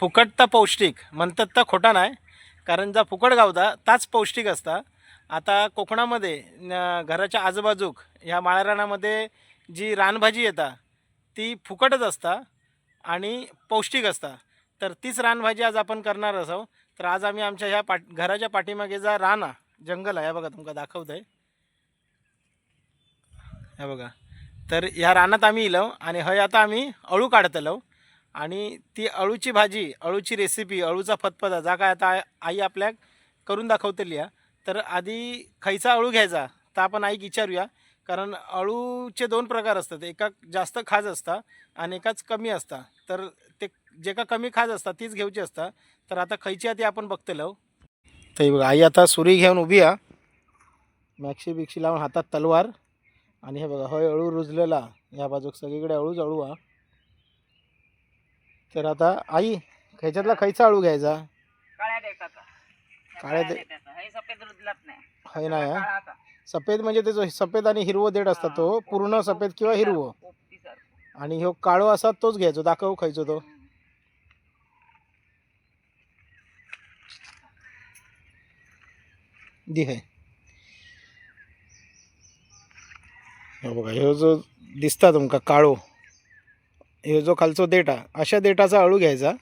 फुकट तर पौष्टिक म्हणतात तर खोटा नाही कारण जा फुकट गावता ताच पौष्टिक असता. आता कोकणामध्ये घराच्या आजूबाजूक ह्या माळरानामध्ये जी रानभाजी येता ती फुकटच असता आणि पौष्टिक असता. तर तीच रानभाजी आज आपण करणार असो तर आज आम्ही आमच्या ह्या पाट घराच्या पाठीमागे जा रान जंगल आहे. बघा तुमका दाखवत आहे हे बघा. तर ह्या रानात आम्ही इलो आणि हय आता आम्ही अळू काढतलो आणि ती अळूची भाजी अळूची रेसिपी अळूचा फतफदा जा काय आता आई आपल्याक करून दाखवतली आहे तर आधी खायचा अळू घ्यायचा तर आपण आईक विचारूया. कारण अळूचे दोन प्रकार असतात एका जास्त खाज असता आणि एकाच कमी असता. तर ते जे का कमी खाज असता तीच घेऊची असता. तर आता खयची आहे ती आपण बघतलो हो. तर बघा आई आता सुरी घेऊन उभी आहे. मॅक्सी बिक्सी लावून हातात तलवार. आणि हे बघा होय अळू रुजलेला. या बाजूक सगळीकडे अळूच अळू हा तर आता आई ह्याच्यातला खयचा अळू घ्यायचा? काळ्या देठाचा. काळ्या दे- देठाचा. हे सफेद नाही. है ना सफेद म्हणजे त्याचं सफेद आणि हिरवं देठ असतात तो पूर्ण सफेद किंवा हिरवं? पोपटीसारखं. आणि ह्यो काळो असा तोच घ्यायचो दाखव खायचो तो. दि है. हे बघा ह्यो जो दिसता तुमका काळो हे जो खालचो देठा अशा देठाचा अळू घ्यायचा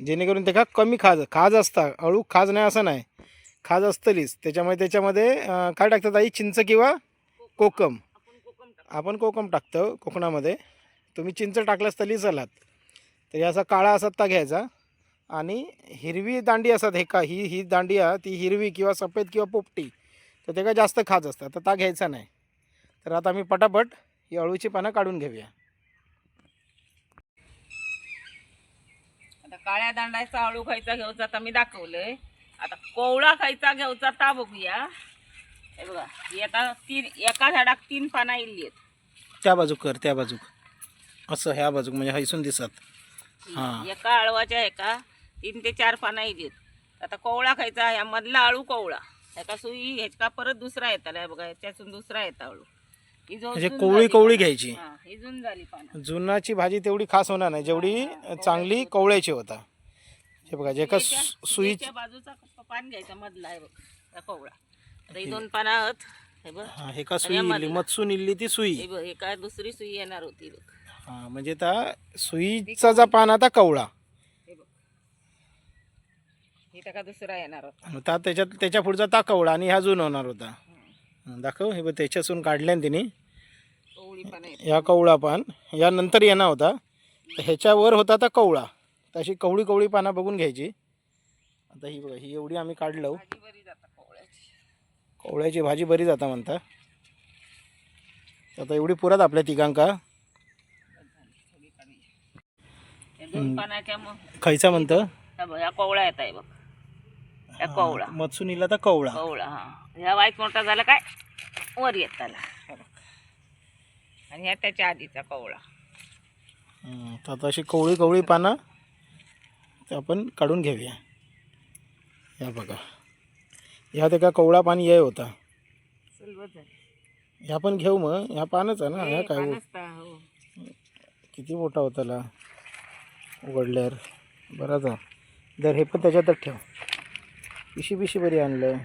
जेणेकरून त्याका कमी खाज खाज असता अळू खाज नाही असं नाही खाज असतलीच. त्याच्यामुळे त्याच्यामध्ये काय टाकतात आई? चिंच किंवा कोकम. आपण कोकम टाकतो. कोकणामध्ये. तुम्ही चिंच टाकलास तरी चालात. तर असा काळा असा ता घ्यायचा. आणि हिरवी दांडी असतात हे का ही ही दांडी आहे ती हिरवी किंवा सफेद किंवा पोपटी तर ते काय जास्त खाज असतात तर ता घ्यायचा नाही. तर आता आम्ही पटापट ही अळूची पानं काढून घेऊया आता काळ्या दांडाचा अळू खायचा घेऊचा आता मी दाखवलंय. आता कोवळा खायचा घेऊचा ता बघूया. हे बघा आता तीन एका झाडाक तीन पाना इल्ली आहेत. त्या बाजूक कर त्या बाजूक. असं ह्या बाजूक म्हणजे हैसून दिसत. हां. एका अळवाच्या एका तीन ते चार पाना इल्ली आहेत. आता कोवळा खायचा ह्या मधला अळू कोवळा. ह्याका सुई ह्याच्या परत दुसरा येताला हे बघा ह्याच्यातून दुसरा येता जो म्हणजे कोवळी कोवळी. घ्यायची. हा, ही झाली जुनाची भाजी तेवढी खास होणार नाही. जेवढी चांगली कवळ्याची होता. हे बघा जे का सुईच्या- सुई बाजूचा पान घ्यायचा मधला आहे बघ हा कोवळा. आता ही दोन पानं आहेत. हे बघ. हा, हे का सुई या इल्ली ती सुई. हे हे काय दुसरी सुई येणार होती हा म्हणजे त्या सुईचा जा पान आता कवळा. हे ही का दुसरा येणार होता? त्याच्यात त्याच्या पुढचा ता कवळा आणि ह्या जून होणार होता. हा, दाखव. हे बघ त्याच्यासून काढल्यान तिने. ह्या कवळा पान. या नंतर येणार होता. ह्याच्यावर होता आता कवळा. तशी कवळी कवळी पानं बघून घ्यायची. आता ही बघा ही एवढी आम्ही काढलो. भाजी बरी जाता कोवळ्याची. भाजी बरी जाता म्हणता. आता एवढी पुरात आपल्या तिघांका. खायचा म्हणतं? कोवळा येत आहे बघ. ह्या कोवळा. मधसून इला तर कवळा. कोवळा हा. ह्या वाईट मोठा झाला काय? वर येत त्याला. आणि ह्या त्याच्या आधीचा कोवळा. हं, तर आता अशी कवळी कवळी पानं ते आपण काढून घेऊया. या बघा. ह्यात एका कवळा पाणी ये होता. झाली. ह्या पण घेऊ मग. ह्या पानच आहे ना? ह्या हे काय हो. किती मोठा होता ला उघडल्यावर. बराच आहे जर हे पण त्याच्यातच ठेव. पिशी पिशी बरी आणलं.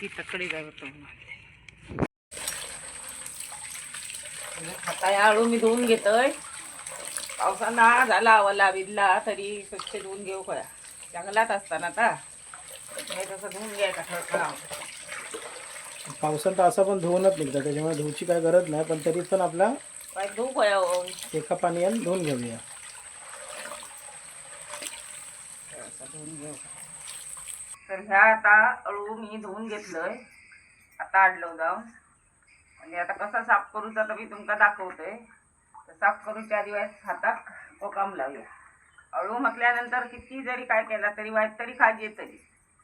ती तकडी जात आता या आळू मी धुवून घेतोय. पावसाना झाला वला विदला तरी स्वच्छ धुवून घेऊ खया जंगलात असताना आता. हे तसं धुवून घ्यायचा खळखळा पावसात असं पण धुवूनच निघतं त्याच्यामुळे धुवची काय गरज नाही पण तरी पण आपला काय धुवू खया हो. एका पाण्यात धुवून घेऊया. धुवून घेऊ तर ह्या आता अळू मी धुवून घेतलंय. आता आणलं जाऊन. म्हणजे आता कसा साफ करूचा तर मी तुमका दाखवतोय तर साफ करूच्या आधी वाईस हातात कोकाम लावूया. अळू म्हटल्यानंतर किती जरी काय केला तरी वाईट तरी खाज येतली.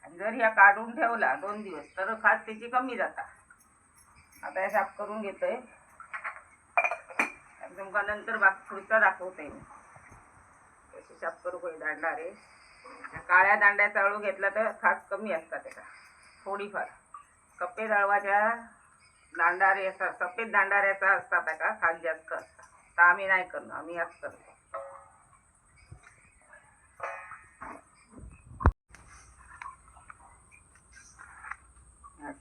आणि जर ह्या काढून ठेवला दोन दिवस तर खाज त्याची कमी जाता. आता हे साफ करून घेतोय. आणि तुमका नंतर बाक पुढचा दाखवते मी. कशी साफ करू काही दांडणार आहे काळ्या दांड्याचा अळू घेतला तर खाज कमी असतात त्याचा. थोडीफार. कप्पे दळवाच्या दांडारे असा सफेद दांडाऱ्याचा असता का खाली जास्त असता तर आम्ही नाही करणार आम्ही याच करतो.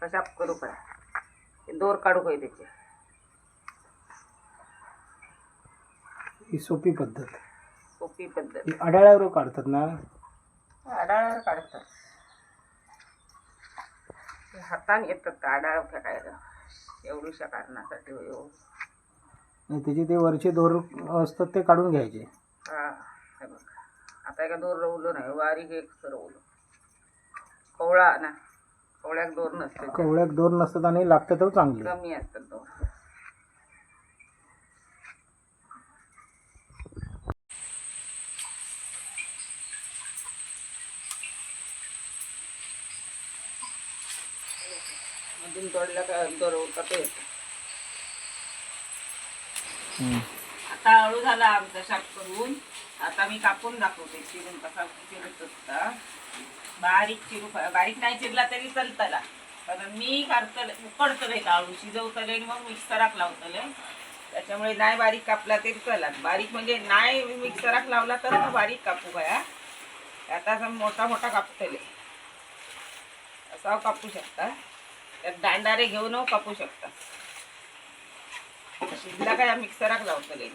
कशाप करू करा दोर काढू होय त्याचे. ही सोपी पद्धत. सोपी पद्धत. ही अडाळ्यावर काढतात ना? अडाळ्यावर काढतात. हातान येतात अडाळ फेकायला एवढूशा कारणासाठी हो. आणि त्याचे ते वरचे दोर असतात ते काढून घ्यायचे. हा हे बघ. आता एका दोर रवलं नाही बारीक एक रवलं. कवळा ना कवळ्याक दोर नसते कवळ्यात दोर नसतात आणि लागतात तर चांगले. कमी असतात दोर. मधून तोडलं का दोर होतात ते. आता हळू झाला आमचा शाप करून. आता मी कापून दाखवते चिरून कसा चिरत होता बारीक चिरू बारीक नाही चिरला तरी चलतला कारण मी करतले उकडतले आळू शिजवतले आणि मग मिक्सराक लावतले. त्याच्यामुळे नाही बारीक कापला तरी चलात. बारीक म्हणजे नाही मिक्सराक लावला तर बारीक कापू गया आता मोठा मोठा कापतले. असा कापू शकता. त्यात दांडारे घेऊन कापू शकता. शिजला काय मिक्सराक लावतले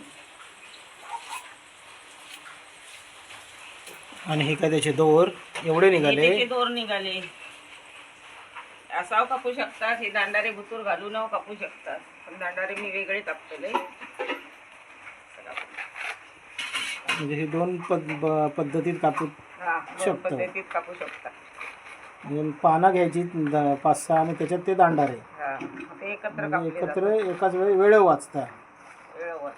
आणि हे काय त्याचे दोर? एवढे निघाले. हे दोर निघाले. असाव कापू शकतात हे दांडारे भुतूर घालून कापू शकतात. पण दांडारे मी वेगळे कापतले म्हणजे हे दोन पद्धतीत कापू हा शकतो. पद्धतीत कापू शकतात. म्हणजे पानं घ्यायची द- पाच सहा आणि त्याच्यात ते दांडारे. हा ते एकत्र म्हणजे कापले एकत्र जातात. एकाच वेळी वेळ वाचता. वेळेवर.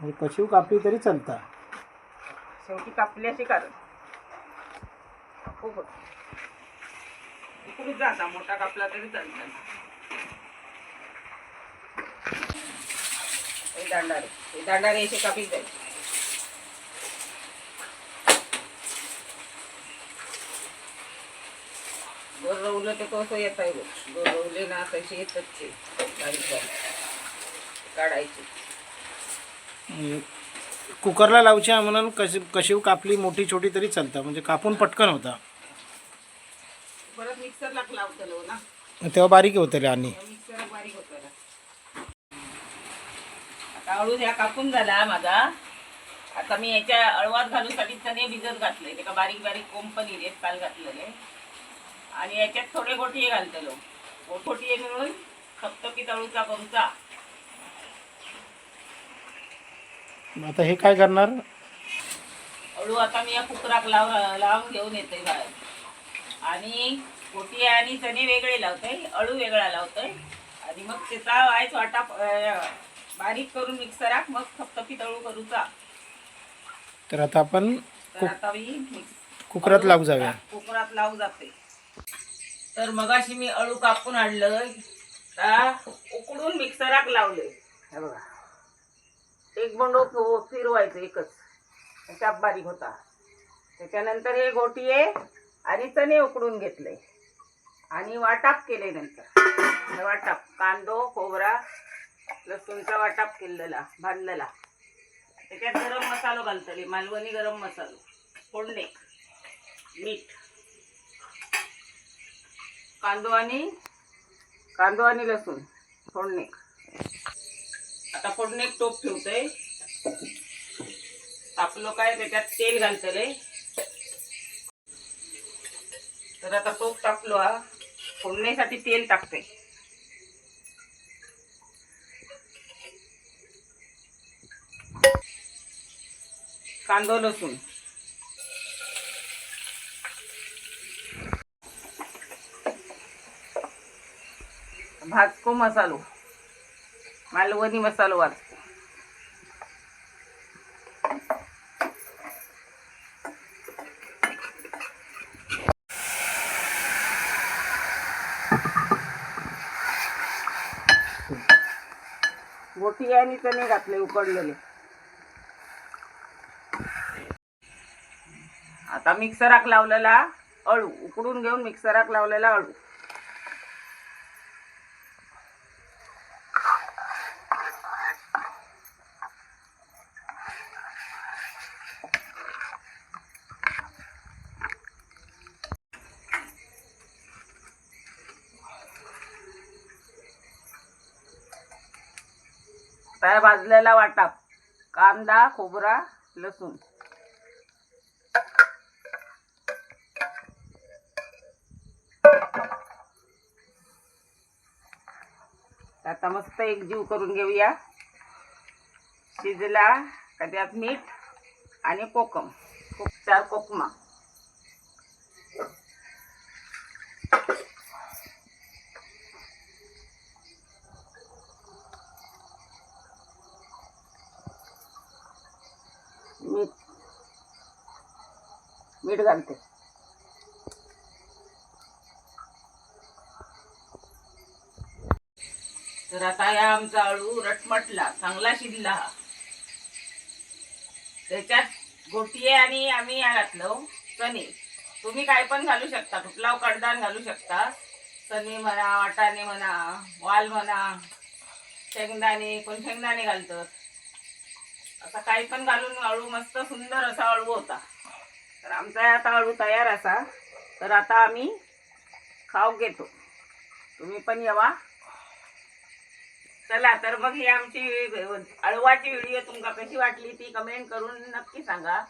म्हणजे कशी कापली तरी चालता. शेवटी कापली अशी कारण खूप इकडून जाता मोठा कापला तरी हे दांडारे. हे दांडारे असे कापीत जायचे. कसं येत आहे बघ. दोर रवले ना तसे येतच ते बारीक बारीक. काढायचे. कुकरला लावच्या म्हणून कशी कशी कापली मोठी छोटी तरी चालतं. म्हणजे कापून पटकन होता. परत मिक्सरला लावतलो ना. तेव्हा बारीक होतं आणि. बारीक. आता अळू ह्या कापून झाला माझा. आता मी याच्या अळवात घालूसाठी चणे भिजत घातले. बारीक बारीक कोंपनी रेत काल घातलेले. आणि याच्यात थोडे गोटिये घालतलो. गोटिये मिळून खपखपीत अळूचा करूचा आता हे काय करणार? अळू आता मी या कुकराक लाव लावून घेऊन येते बाहेर. आणि गोटी आणि चणे वेगळे लावते अळू वेगळा लावते. आणि मग त्याचा वायच वाटा बारीक करून मिक्सराक मग खपखपीत अळू करूचा. तर आता आपण तर आता मी मिक्स कुकरात लावू जाऊया. कुकरात लावू जाते. तर मगाशी मी अळू कापून आणलं. का उकडून मिक्सराक लावले हे बघा. एक बंडो फिरवायचं एकच. चाप बारीक होता. त्याच्यानंतर हे गोटीये आणि चणे उकडून घेतले. आणि वाटाप केले नंतर. वाटाप. कांदो खोबरा लसूणचा वाटाप केलेला भाजलेला. त्याच्यात गरम मसालो घालतले. मालवणी गरम मसालो. फोडणे. मीठ. कांदो आणि कांदो आणि लसूण. फोडणे. आता फोडणे टोप ठेवतोय. आपलं काय? त्याच्यात तेल घालतले तर आता टोप टाकलो हा. फोडणीसाठी तेल टाकते कांदो लसूण. भाजको मसालो. मालवणी मसालो वाजको गोटी आणि चणे घातले उकडलेले. आता मिक्सराक लावलेला अळू. उकडून घेऊन मिक्सराक लावलेला अळू. आता भाजलेला वाटा? कांदा खोबरा लसूण. आता मस्त एक जीव करून घेऊया. शिजला का त्यात मीठ आणि कोकम. चार कोकमा मीठ मीठ घालते तर आता या आमचा अळू रटमटला चांगला शिजला. त्याच्यात गोटीये आणि आम्ही या घातलो हो, चणे. तुम्ही काय पण घालू शकता कुठला कडदान घालू शकता. चणे म्हणा वाटाणे म्हणा वाल म्हणा शेंगदाणे कोण शेंगदाणे घालतात आता काही पण घालून अळू मस्त सुंदर असा अळू होता. तर आमचा आता अळू तयार असा. तर आता आम्ही खाऊ घेतो. तुम्ही पण येवा. चला तर मग ही आमची अळवाची व्हिडिओ तुमका कशी वाटली ती कमेंट करून नक्की सांगा.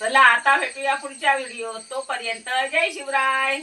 चला आता भेटूया पुढच्या व्हिडिओ तोपर्यंत जय शिवराय.